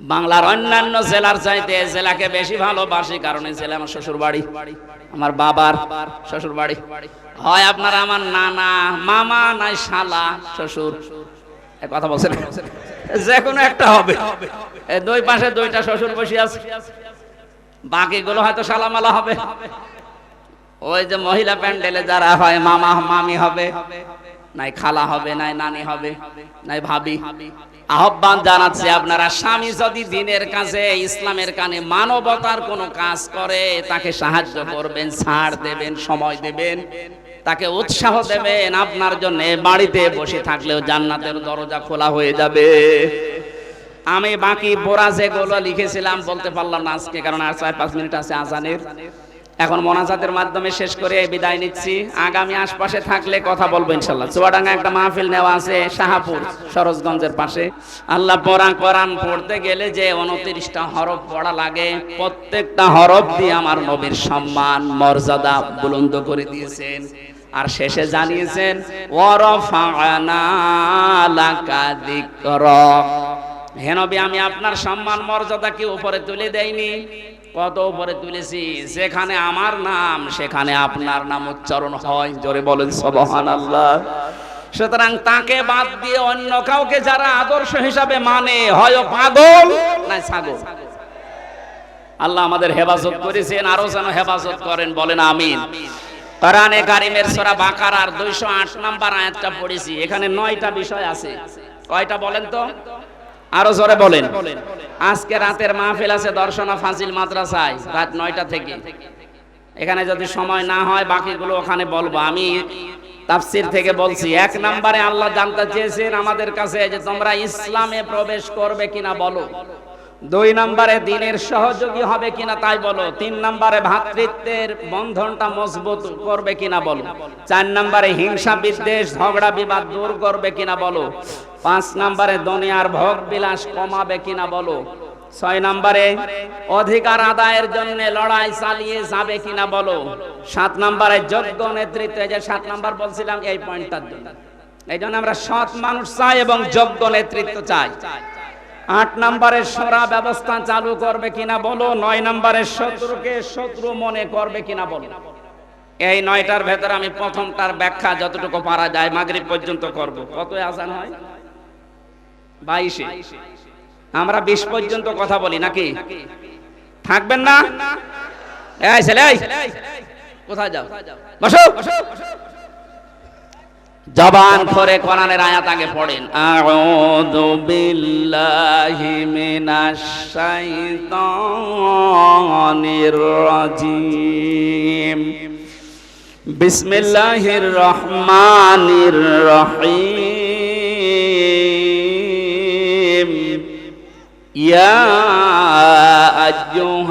বাংলার অন্যান্য জেলার চাইতে জেলাকে বেশি ভালোবাসি, কারণ এই জেলা আমার শ্বশুর বাড়ি আমার বাবার শ্বশুর বাড়ি হয় আপনার আমার নানা, মামা নাই শালা শ্বশুর। কথা বলছেন? যে কোনো একটা হবে। দুই পাশে দুইটা শ্বশুর বসে আছে। বাকিগুলো হয়তো শালামালা হবে। ওই যে মহিলা প্যান্ডেলে যারা হয়, মামা, মামি হবে, নাই খালা হবে, নাই নানি হবে, নাই ভাবি। আহ্বান জানাচ্ছে আপনারা, স্বামী যদি দিনের কাছে ইসলামের কানে মানবতার কোনো কাজ করে, তাকে সাহায্য করবেন, ছাড় দেবেন, সময় দেবেন, তাকে উৎসাহ দেবেন, আপনার জন্য বাড়িতে বসে থাকলেও জান্নাতের দরজা খোলা হয়ে যাবে। আমি বাকি বোরা যেগুলো লিখেছিলাম, বলতে পারলাম না আজকে, কারণ আর চার পাঁচ মিনিট আছে আজানের। এখন মোনাজাতের মাধ্যমে শেষ করে বিদায় নিচ্ছি। আগামী আশপাশে থাকলে কথা বলব ইনশাল্লাহ চুয়াডাঙ্গা একটা মাহফিল নেওয়া আছে শাহাপুর, সরোজগঞ্জের পাশে। আল্লাহ পড়া কোরআন পড়তে গেলে যে উনত্রিশটা হরফ পড়া লাগে, প্রত্যেকটা হরফ দিয়ে আমার নবীর সম্মান, মর্যাদা বুলন্দ করে দিয়েছেন। আর শেষে জানিয়েছেন, ওয়ারফা'না লাকা যিকরাক হে নবী, আমি আপনার সম্মান মর্যাদা কি উপরে তুলে দেইনি। কত উপরে তুলেছি? যেখানে আমার নাম, সেখানে আপনার নাম উচ্চারণ হয়। জোরে বলেন সবহান আল্লাহ সুতরাং তাকে বাদ দিয়ে অন্য কাউকে যারা আদর্শ হিসাবে মানে হয় পাগল না ছাগল? আল্লাহ আমাদের হেফাজত করেছেন, আরও যেন হেফাজত করেন, বলেন আমিন। কোরআনে কারিমের সূরা বাকারার 208 নাম্বার আয়াতটা পড়েছি। এখানে নয়টা বিষয় আছে। কয়টা বলেন তো? আরও জোরে বলেন। আজকে রাতের মাহফিল আছে দর্শনা ফাজিল মাদ্রাসায়, রাত নয়টা থেকে। এখানে যদি সময় না হয়, বাকিগুলো ওখানে বলব। আমি তাফসির থেকে বলছি, এক নম্বরে আল্লাহ জানতে চেয়েছেন আমাদের কাছে যে তোমরা ইসলামে প্রবেশ করবে কিনা বলো। দুই নম্বরে দিনের সহযোগী হবে কিনা তাই বলো। তিন নম্বরে ভ্রাতৃত্বের বন্ধনটা মজবুত করবে কিনা বলো। চার নম্বরে হিংসা, বিদ্বেষ, ঝগড়া, বিবাদ দূর করবে কিনা বলো। পাঁচ নম্বরে দুনিয়ার ভোগ বিলাস কমাবে কিনা বলো। ছয় নম্বরে অধিকার আদায়ের জন্য লড়াই চালিয়ে যাবে কিনা বলো। সাত নম্বরে যোগ্য নেতৃত্ব, এই যে সাত নাম্বার বলছিলাম এই পয়েন্টটার জন্য। এই জন্য আমরা সৎ মানুষ চাই এবং যোগ্য নেতৃত্ব চাই। আট নম্বরে সরা ব্যবস্থা চালু করবে কিনা বলো, নয় নম্বরে শত্রুকে শত্রু মনে করবে কিনা বলো। এই নয়টার ভেতরে আমি প্রথম তার ব্যাখ্যা যতটুকু পারা যায় মাগরিব পর্যন্ত করব। কত আজান হয়? বাইশে। আমরা বিশ পর্যন্ত কথা বলি নাকি? থাকবেন না? কোথায় যাও? বসো। জবান করে কোরআনের আয়াত আগে পড়েন। আউযু বিল্লাহি মিনাশ শাইতানির রাজিম। বিসমিল্লাহির রহমানির রহিম। আযীম।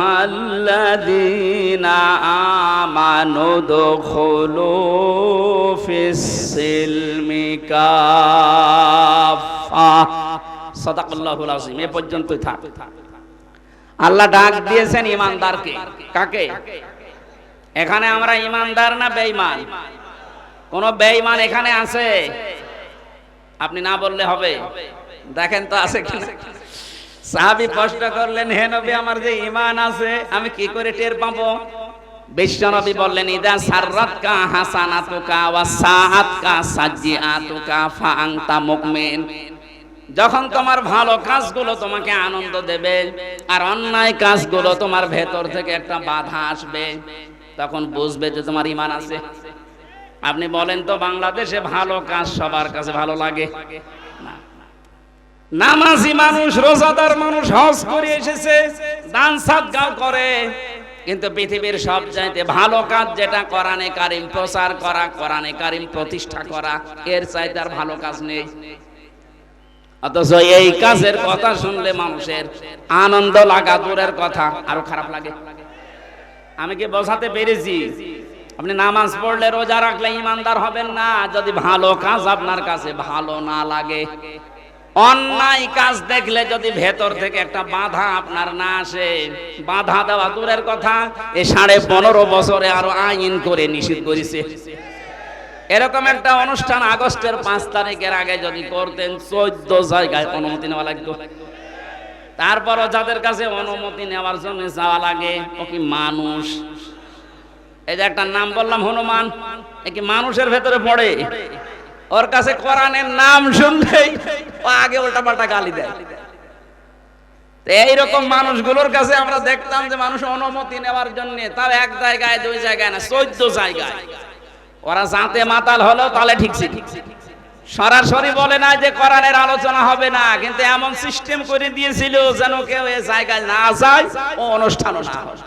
এ পর্যন্তই আল্লাহ ডাক দিয়েছেন ইমানদারকে। কাকে? এখানে আমরা ইমানদার না বেঈমান? কোন বেঈমান এখানে আছে? আপনি না বললে হবে। দেখেন তো আছে কি সাহাবী প্রশ্ন করলেন, হে নবী, আমার যে ঈমান আছে, আমি কি করে টের পাবো? বিশ্বনবী বললেন, ইদা সাররাতকা হাসানাতুকা ওয়া সাআতকা সাজ্জিআতুকা ফা আনতা মুমিন। যখন তোমার ভালো কাজগুলো তোমাকে আনন্দ দেবে আর অন্যায় কাজগুলো তোমার ভেতর থেকে একটা বাধা আসবে, তখন বুঝবে যে তোমার ইমান আছে। আপনি বলেন তো, বাংলাদেশে ভালো কাজ সবার কাছে ভালো লাগে। নামাজি মানুষ, রোজাদার মানুষ হজ করে এসেছে, দান সাদগাও করে। কিন্তু পৃথিবীর সব চাইতে ভালো কাজ যেটা, কোরআনে কারিম প্রচার করা, কোরআনে কারিম প্রতিষ্ঠা করা, এর চাইতে আর ভালো কাজ নেই। অথচ এই কাজের কথা শুনলে মানুষের আনন্দ লাগা দূরের কথা, আরও খারাপ লাগে। আমি কি বোঝাতে পেরেছি? আপনি নামাজ পড়লে রোজা রাখলে ইমানদার হবেন না, যদি ভালো কাজ আপনার কাছে ভালো না লাগে। অন্যায় কাজ দেখলে যদি ভেতর থেকে একটা বাধা আপনার না আসে, বাধা দেওয়া দূরের কথা, এ সাড়ে পনেরো বছরে আরও আইন করে নিষেধ করেছে। এরকম একটা অনুষ্ঠান আগস্টের পাঁচ তারিখের আগে যদি করতেন, চোদ্দ জায়গায় অনুমতি নেওয়া লাগতো। তারপরও যাদের কাছে অনুমতি নেওয়ার জন্য যাওয়া লাগে, ও কি মানুষ? এই যে একটা নাম বললাম, হনুমান, এ কি মানুষের ভেতরে পড়ে? ওর কাছে কোরআনের নাম শুনলেই ও আগে উল্টা পাল্টা গালি দেয়। এইরকম মানুষগুলোর কাছে আমরা দেখতাম যে মানুষ অনুমতি নেওয়ার জন্য তার এক জায়গায়, দুই জায়গায় না, চোদ্দ জায়গায়। ওরা জাতে মাতাল হলো তাহলে ঠিক সরাসরি বলে না যে কোরআনের আলোচনা হবে না, কিন্তু এমন সিস্টেম করে দিয়েছিল যেন কেউ এ জায়গায় না যায়, ও অনুষ্ঠানও না হয়।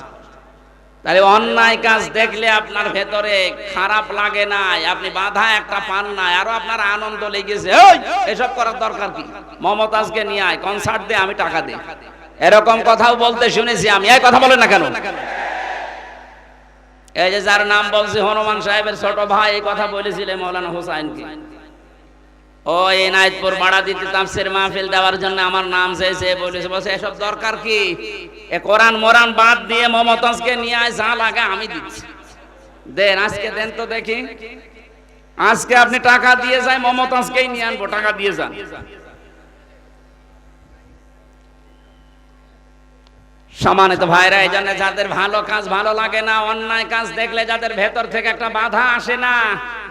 তাহলে অন্যায় কাজ দেখলে আপনার ভেতরে খারাপ লাগে না আপনি বাধা একটা পান না আরও আপনার আনন্দ লেগেছে। এসব করার দরকার কি? মমতাজকে নিয়ে আয় কনসার্ট দে, আমি টাকা দে এরকম কথাও বলতে শুনেছি আমি। এই কথা বলেন না কেন? এই যে যার নাম বলছি হনুমান সাহেবের ছোট ভাই, এই কথা বলেছিলেন মৌলানা হুসাইনকে। ও এনায়তপুর বাড়া দিতে তাফসির মাহফিল দেওয়ার জন্য আমার নাম চেয়েছে বলেছে। বলছে, এসব দরকার কি? এ কোরআন মোরান বাদ দিয়ে মমতাজকে নিয়ে আয়, যা লাগে আমি দিচ্ছি। দেন, আজকে দেন তো দেখি। আজকে আপনি টাকা দিয়ে যায় মমতাজকেই নিয়ে আনব, টাকা দিয়ে যান। সমানিত ভাইরা, এই জন্য যাদের ভালো কাজ ভালো লাগে না, অন্যায় কাজ দেখলে যাদের ভেতর থেকে একটা বাধা আসে না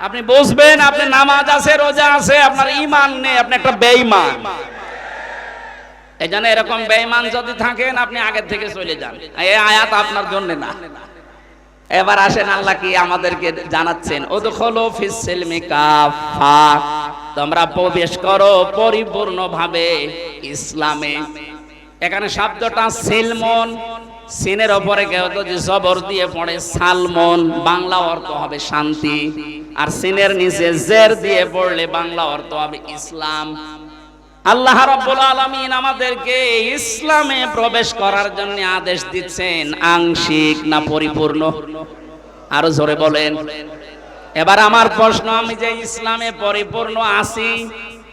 আপনি বুঝবেন আপনি নামাজ আছে, রোজা আছে, আপনার ইমান নেই, আপনি একটা বেঈমান। এই জন্য এরকম বেঈমান যদি থাকেন, আপনি আগের থেকে চলে যান। এই আয়াত আপনার জন্য না। এবার আসেন, আল্লাহ কি আমাদেরকে জানাচ্ছেন ওদখলো ফিস সিলমি কাফা তোমরা প্রবেশ করো পরিপূর্ণভাবে ইসলামে। এখানে শব্দটা সিলমন। সিনের ওপরে কেউ তো যে জবর দিয়ে পড়ে সালমন বাংলা অর্থ হবে শান্তি। আর সিনের নিচে জের দিয়ে পড়লে বাংলা অর্থ হবে ইসলাম। আল্লাহ রাব্বুল আলামিন আমাদেরকে ইসলামে প্রবেশ করার জন্য আদেশ দিচ্ছেন, আংশিক না পরিপূর্ণ। আরও জোরে বলেন। এবার আমার প্রশ্ন, আমি যে ইসলামে পরিপূর্ণ আছি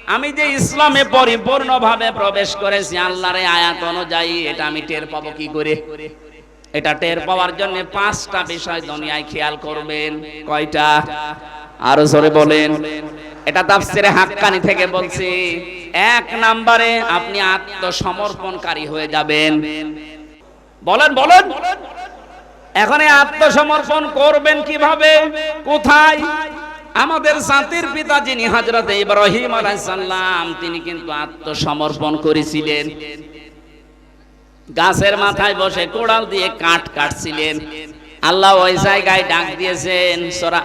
আমি যে ইসলামে পরিপূর্ণভাবে প্রবেশ করেছি, আল্লাহর আয়াত অনুযায়ী এটা আমি টের পাবো কি করে? এটা টের পাওয়ার জন্য পাঁচটা বিষয় দুনিয়ায় খেয়াল করবেন। কয়টা? আরও জোরে বলেন। এটা তাফসিরে হাক্কানি থেকে বলছি, এক নম্বরে আপনি আত্মসমর্পণকারী হয়ে যাবেন। বলেন বলেন। এখন আত্মসমর্পণ করবেন কীভাবে? কোথায়? আমাদের জাতির পিতা যিনি হযরত ইব্রাহিম আলাইহিস সালাম, তিনি কিন্তু আত্মসমর্পণ করেছিলেন। গাছের মাথায় বসে কোড়াল দিয়ে কাঠ কাটছিলেন। আল্লাহ ওই জায়গায় ডাক দিয়েছেন, সূরা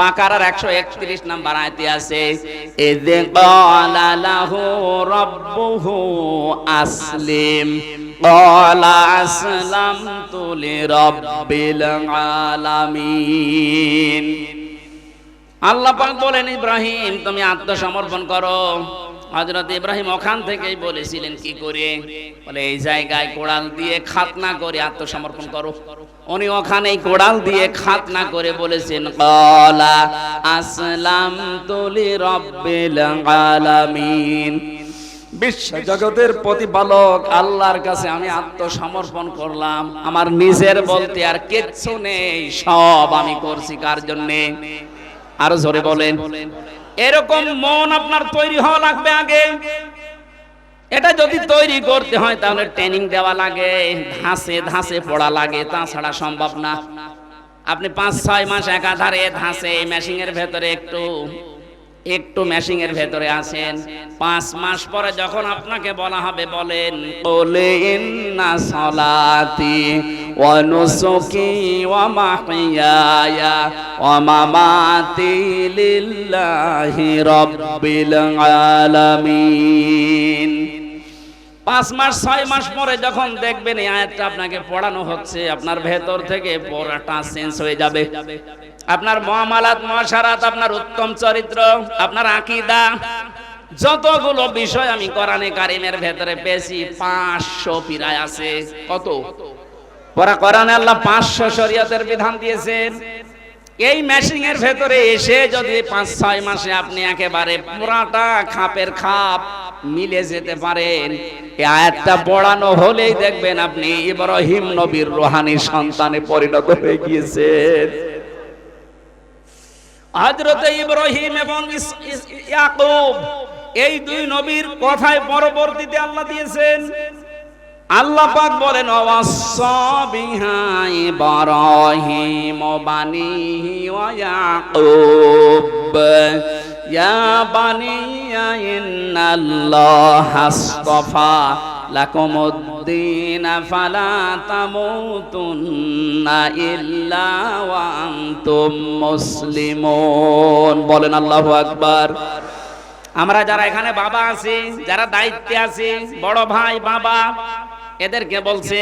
বাকারার 131 নাম্বার আয়াতে আছে, ইযে ক্বালা লাহু রাব্বুহু আসলিম, ক্বালা আসলামতু লিরাব্বিল আলামিন। আল্লাহ পাক বলেন, ইব্রাহিম, তুমি আত্মসমর্পণ করো। হযরত ইব্রাহিম ওখান থেকেই বলেছিলেন, কি করে? বলে, এই জায়গায় কোড়াল দিয়ে খাতনা করে আত্মসমর্পণ করো। উনি ওখানেই কোড়াল দিয়ে খাতনা করে বলেছেন ক্বালা আসলামতু লিরাব্বিল আলামিন। বিশ্ব জগতের প্রতিপালক আল্লাহর কাছে আমি আত্মসমর্পণ করলাম। আমার নিজের বলতে আর কিচ্ছু নেই, সব আমি করছি কার জন্যে? আরও জোরে বলেন। এরকম মন আপনার তৈরি হওয়া লাগবে আগে। এটা যদি তৈরি করতে হয় তাহলে ট্রেনিং দেওয়া লাগে ধাসে ধাসে পড়া লাগে তাছাড়া সম্ভব না। আপনি পাঁচ ছয় মাস একাধারে ধাসে মেশিনের ভেতরে একটু একটু ম্যাশিং এর ভেতরে আছেন। পাঁচ মাস পরে যখন আপনাকে বলা হবে, বলেন ওলে ইন্না সলাতি ওয়া নুসুকি ওয়া মাহইয়ায়া ওয়া মামাতি লিল্লাহি রাব্বিল আলামিন। পাঁচ মাস, ছয় মাস পরে যখন দেখবেন এই আয়াতটা আপনাকে পড়ানো হচ্ছে, আপনার ভেতর থেকে পড়াটা চেঞ্জ হয়ে যাবে। আপনার মহামালাত, মহাসারাত, আপনার উত্তম চরিত্র, আপনার আকিদা, যতগুলো বিষয় আমি কোরআনে কারিমের ভেতরে পেয়েছি, পাঁচশো পিরায় আছে। কত? পরা কোরআনে আল্লাহ পাঁচশো শরীয়তের বিধান দিয়েছেন। এই মেশিং এর ভেতরে এসে যদি পাঁচ ছয় মাসে আপনি একেবারে পুরাটা খাপের খাপ মিলে যেতে পারেন আয়াতটা পড়ানো হলেই দেখবেন আপনি ইব্রাহিম নবীর রোহানি সন্তানে পরিণত হয়ে গিয়েছেন। হযরত ইব্রাহিম এবং ইয়াকুব, এই দুই নবীর কথায় পরবর্তীতে আল্লাহ দিয়েছেন আল্লাহ পাক বলেন অবাসবিহাই ইব্রাহিম বানিহি ওয়া ইয়াকুব। ইয়া বানিয়া ইন্নাল্লাহা আসতাফা লাকুমুদ্দিন, ফালা তামুতুন্না ইল্লা ওয়া আনতুম মুসলিমুন। বলেন আল্লাহু আকবার। আমরা যারা এখানে বাবা আছি, যারা দায়িত্বে আছি, বড় ভাই, বাবা এদেরকে বলছে,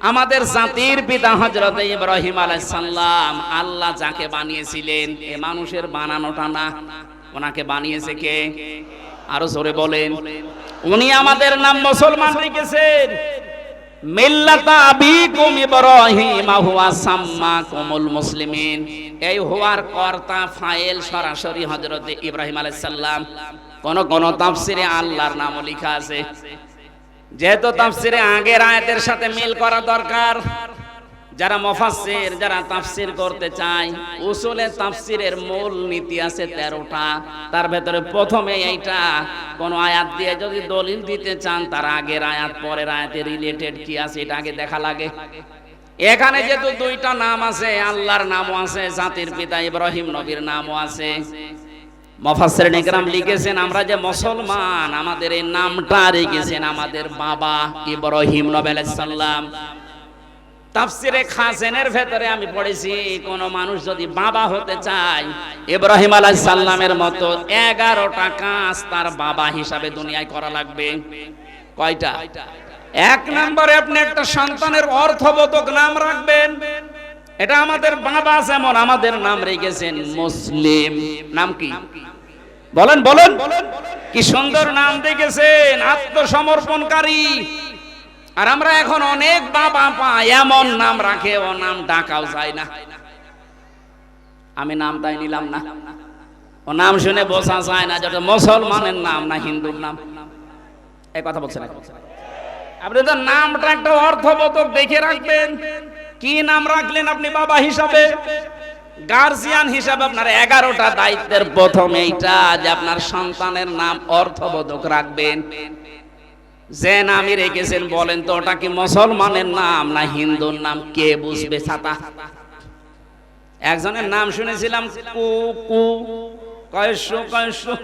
আমাদের জাতির পিতা হজরত ইব্রাহিম আলাইসাল্লাম আল্লাহ যাকে বানিয়েছিলেন, এ মানুষের বানানোটা না। ওনাকে বানিয়েছে কে? আরও জোরে বলেন। উনি আমাদের নাম মুসলমান রেখেছেন। আল্লাহর নামও লেখা আছে। যেহেতু তাফসিরে আগের আয়াতের সাথে মিল করা দরকার, যারা মুফাসসির, যারা তাফসির করতে চায়, উসুলে তাফসিরের মূল নীতি আছে 13টা তার ভেতরে প্রথমে এইটা, কোন আয়াত দিয়ে যদি দলিল দিতে চান, তার আগের আয়াত, পরের আয়াতে রিলেটেড কি আছে, এটা আগে দেখা লাগে। এখানে যেহেতু দুইটা নাম আছে, আল্লাহর নামও আছে, জাতির পিতা ইব্রাহিম নবীর নামও আছে। মফাসসির নিকরাম লিখেছেন, আমরা যে মুসলমান, আমাদের এই নামটা রেখেছেন আমাদের বাবা ইব্রাহিম নবী আলাইহিস সালাম। তাফসিরে খাসেনের ভেতরে আমি পড়েছি, কোন মানুষ যদি বাবা হতে চায়, ইব্রাহিম আলাইহিস সালামের মতো 11টা কাজ তার বাবা হিসাবে দুনিয়ায় করা লাগবে। কয়টা? এক নম্বরে আপনি একটা সন্তানের অর্থবোধক নাম রাখবেন। এটা আমাদের বাবা যেমন আমাদের নাম রেখেছেন মুসলিম। নাম কি? বলেন বলেন। কি সুন্দর নাম রেখেছেন আত্মসমর্পণকারী। আর আমরা এখন অনেক বাবা পাই এমন নাম রাখে, ও নাম ডাকাও যায় না। আমি নামটাই নিলাম না। ও নাম শুনে বোঝা যায় না যেটা মুসলমানের নাম না হিন্দুর নাম। এই কথা বলছেন। আপনি তো নামটা একটা অর্থবোধক দেখে রাখবেন। কি নাম রাখলেন আপনি বাবা হিসাবে? গার্জিয়ান হিসাবে আপনার এগারোটা দায়িত্বের প্রথম এইটা, যে আপনার সন্তানের নাম অর্থবোধক রাখবেন। যে নামই রেখেছেন বলেন তো, ওটা কি মুসলমানের নাম না হিন্দুর নাম? কে বুঝবে ছাতা? একজনের নাম শুনেছিলাম, কু কু কয়শো কয়শো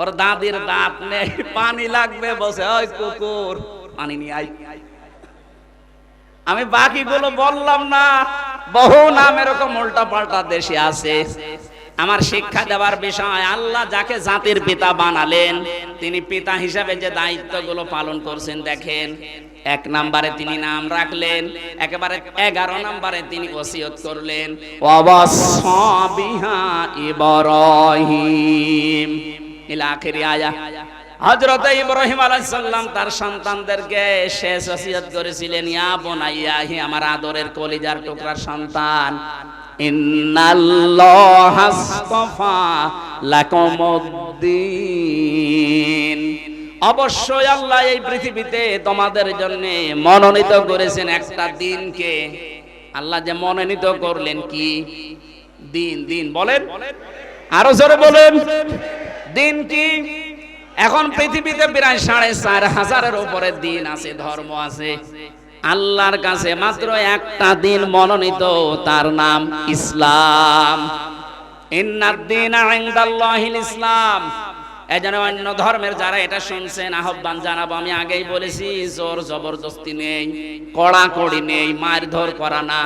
ওর দাদির দাঁত নেই, পানি লাগবে বসে ওই কুকুর, পানি নিয়ে আই আমি বাকিগুলো বললাম না। বহু নাম এরকম উল্টা পাল্টা দেশে আছে। আমার শিক্ষা দেওয়ার বিষয়, আল্লাহ যাকে জাতির পিতা বানালেন, তিনি পিতা হিসাবে যে দায়িত্বগুলো পালন করছেন, দেখেন, এক নম্বরে তিনি নাম রাখলেন, একেবারে এগারো নম্বরে তিনি ওসিয়ত করলেন অবসবিহা ইব্রাহিম। ইলা আখিরি আয়া। হযরত ইব্রাহিম আলাইহিস সালাম তার সন্তানদেরকে শেষ ওসিয়ত করেছিলেন, ইয়া বুনাইয়া, হে আমার আদরের কলিজার টুকরার সন্তান অবশ্যই আল্লাহ এই পৃথিবীতে তোমাদের জন্য মনোনীত করেছেন একটা দিনকে। আল্লাহ যে মনোনীত করলেন কি? দিন দিন, বলেন। আরও জোরে বলেন। দিন কি? এখন পৃথিবীতে প্রায় সাড়ে চার হাজারের উপরে দিন আছে, ধর্ম আছে। আল্লাহর কাছে মাত্র একটা দিন মনোনীত, তার নাম ইসলাম। ইসলাম। এজন্য অন্য ধর্মের যারা এটা শুনছেন, আহ্বান জানাব, আমি আগেই বলেছি, জোর জবরদস্তি নেই, কড়াকড়ি নেই, মারধর করা না।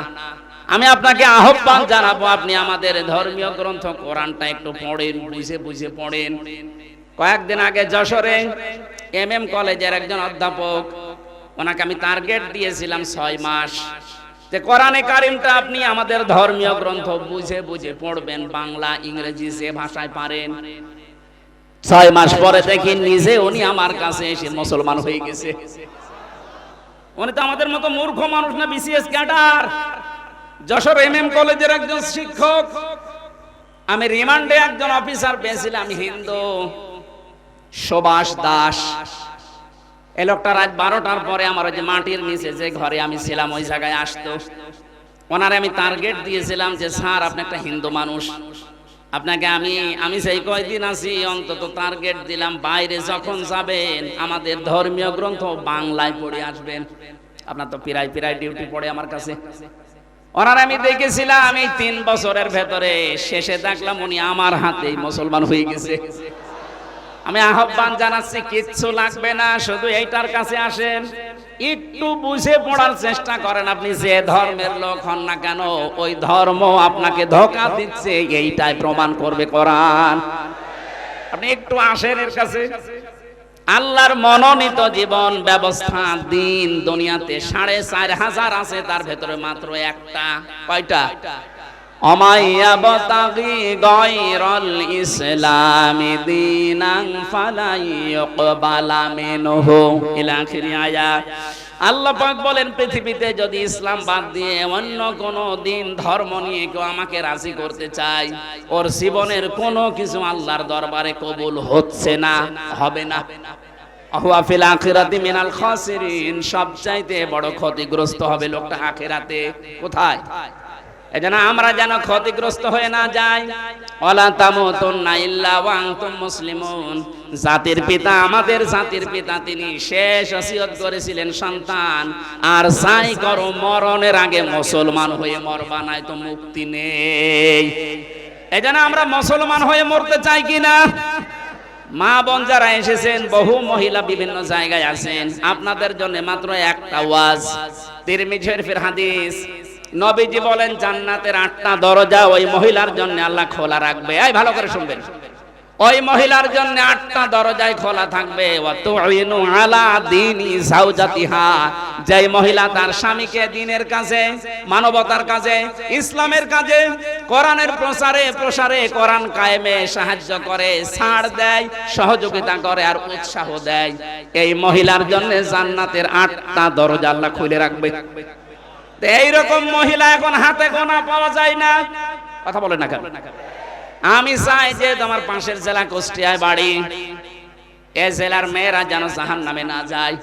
আমি আপনাকে আহ্বান জানাব, আপনি আমাদের ধর্মীয় গ্রন্থ কোরআনটা একটু পড়েন, বুঝে বুঝে পড়েন। কয়েকদিন আগে যশোরে এম এম কলেজের একজন অধ্যাপক, ওনাকে আমি টার্গেট দিয়েছিলাম ছয় মাস। যে কোরআনে কারিমটা আপনি আমাদের ধর্মীয় গ্রন্থ বুঝে বুঝে পড়বেন, বাংলা, ইংরেজি যে ভাষায় পারেন। ছয় মাস পরে দেখি নিজে উনি আমার কাছে এসে মুসলমান হয়ে গেছে। উনি তো আমাদের মতো মূর্খ মানুষ না BCS cadre Jashore M M কলেজের একজন শিক্ষক, আমি রিমান্ডে একজন অফিসার পেয়েছিলাম হিন্দু। সুভাষ দাস। এই লোকটা রাত বারোটার পরে আমার ওই যে মাটির নিচে যে ঘরে আমি ছিলাম, ওই জায়গায় আসতো। ওনারে আমি টার্গেট দিয়েছিলাম যে, স্যার, আপনি একটা হিন্দু মানুষ। আপনাকে আমি আমি সেই কয়দিন আছি অন্তত টার্গেট দিলাম। বাইরে যখন যাবেন, আমাদের ধর্মীয় গ্রন্থ বাংলায় পড়ে আসবেন। আপনার তো পিরাই পিরাই ডিউটি পড়ে আমার কাছে। ওনার আমি দেখেছিলাম এই তিন বছরের ভেতরে। শেষে দেখলাম উনি আমার হাতেই মুসলমান হয়ে গেছে। আমি আহ্বান জানাচ্ছি, কিচ্ছু লাগবে না, শুধু এইটার কাছে আসেন। একটু বুঝে পড়ার চেষ্টা করেন আপনি, যে ধর্মের লোক হন না কেন, ওই ধর্ম আপনাকে ধোকা দিচ্ছে, এইটাই প্রমাণ করবে কোরআন। আপনি একটু আসেন এর কাছে। আল্লাহর মনোনীত জীবন ব্যবস্থা দিন দুনিয়াতে সাড়ে চার হাজার আছে, তার ভেতরে মাত্র একটা। কয়টা? বলেন, পৃথিবীতে যদি ইসলাম বাদ দিয়ে অন্য কোন দিন ধর্ম নিয়ে কেউ আমাকে রাজি করতে চায়, ওর জীবনের কোনো কিছু আল্লাহর দরবারে কবুল হচ্ছে না, হবে না। মিনাল সবচাইতে বড় ক্ষতিগ্রস্ত হবে লোকটা আখিরাতে। কোথায়? এজন্য আমরা যেন ক্ষতিগ্রস্ত হয়ে না যাই। মুসলিমুন। জাতির পিতা আমাদের জাতির পিতা, তিনি শেষ ওসিয়ত করেছিলেন সন্তান। আর যাই করো, মরণের আগে মুসলমান হয়ে মরবা নাই তো মুক্তি নেই। এজন্য আমরা মুসলমান হয়ে মরতে চাই কিনা? মা বোন যারা এসেছেন, বহু মহিলা বিভিন্ন জায়গায় আছেন। আপনাদের জন্য মাত্র একটা ওয়াজ। তিরমিজি শরীফের হাদিস নবীজি বলেন, জান্নাতের আটটা দরজা ওই মহিলার জন্য আল্লাহ খোলা রাখবে। এই, ভালো করে শুনবেন। ওই মহিলার জন্য আটটা দরজায় খোলা থাকবে। যেই মহিলা তার স্বামীকে দিনের কাজে, মানবতার কাজে, ইসলামের কাজে, কোরআনের প্রসারে প্রসারে কোরআন কায়েমে সাহায্য করে, ছাড় দেয়, সহযোগিতা করে আর উৎসাহ দেয়। এই মহিলার জন্য জান্নাতের আটটা দরজা আল্লাহ খুলে রাখবে। এইরকম মহিলা এখন হাতে গোনা পাওয়া যায় না। কথা বলে না কেন? আমি চাই যে তোমার পাশের জেলা কুষ্টিয়ায় বাড়ি। এ জেলার মেয়েরা যেন জাহান নামে না যায়।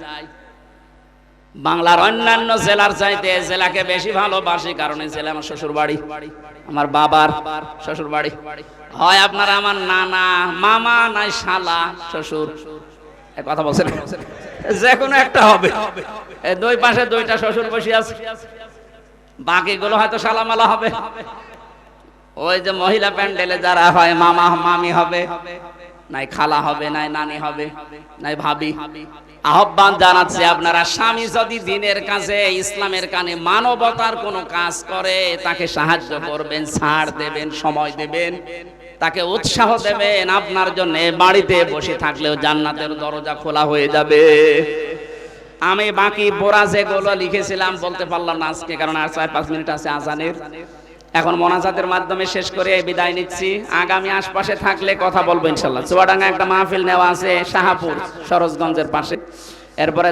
বাংলার অন্যান্য জেলার চাইতে জেলাকে বেশি ভালোবাসি, কারণ এই জেলা আমার শ্বশুর বাড়ি আমার বাবার শ্বশুর বাড়ি হয় আপনার আমার নানা, মামা নাই শালা শ্বশুর। কথা বলছেন? যে কোনো একটা হবে। দুই পাশে দুইটা শ্বশুর বসে আছে। বাকিগুলো হয়তো সালামালা হবে। ওই যে মহিলা প্যান্ডেলে যারা হয়, মামা, মামি হবে, নাই খালা হবে, নাই নানি হবে, নাই ভাবি। আহ্বান জানাচ্ছে আপনারা, স্বামী যদি দিনের কাছে ইসলামের কানে মানবতার কোনো কাজ করে, তাকে সাহায্য করবেন, ছাড় দেবেন, সময় দেবেন, তাকে উৎসাহ দেবেন, আপনার জন্য বাড়িতে বসে থাকলেও জান্নাতের দরজা খোলা হয়ে যাবে। আমি বাকি বোরা যেগুলো লিখেছিলাম বলতে পারলাম না আজকে, কারণ আর চার পাঁচ মিনিট আছে আজানের। এখন মোনাজাতের মাধ্যমে শেষ করে বিদায় নিচ্ছি। আগামী আশপাশে থাকলে কথা বলব ইনশাল্লাহ। চুয়াডাঙ্গা একটা মাহফিল নেওয়া আছে শাহাপুর, সরোজগঞ্জের পাশে। এরপরে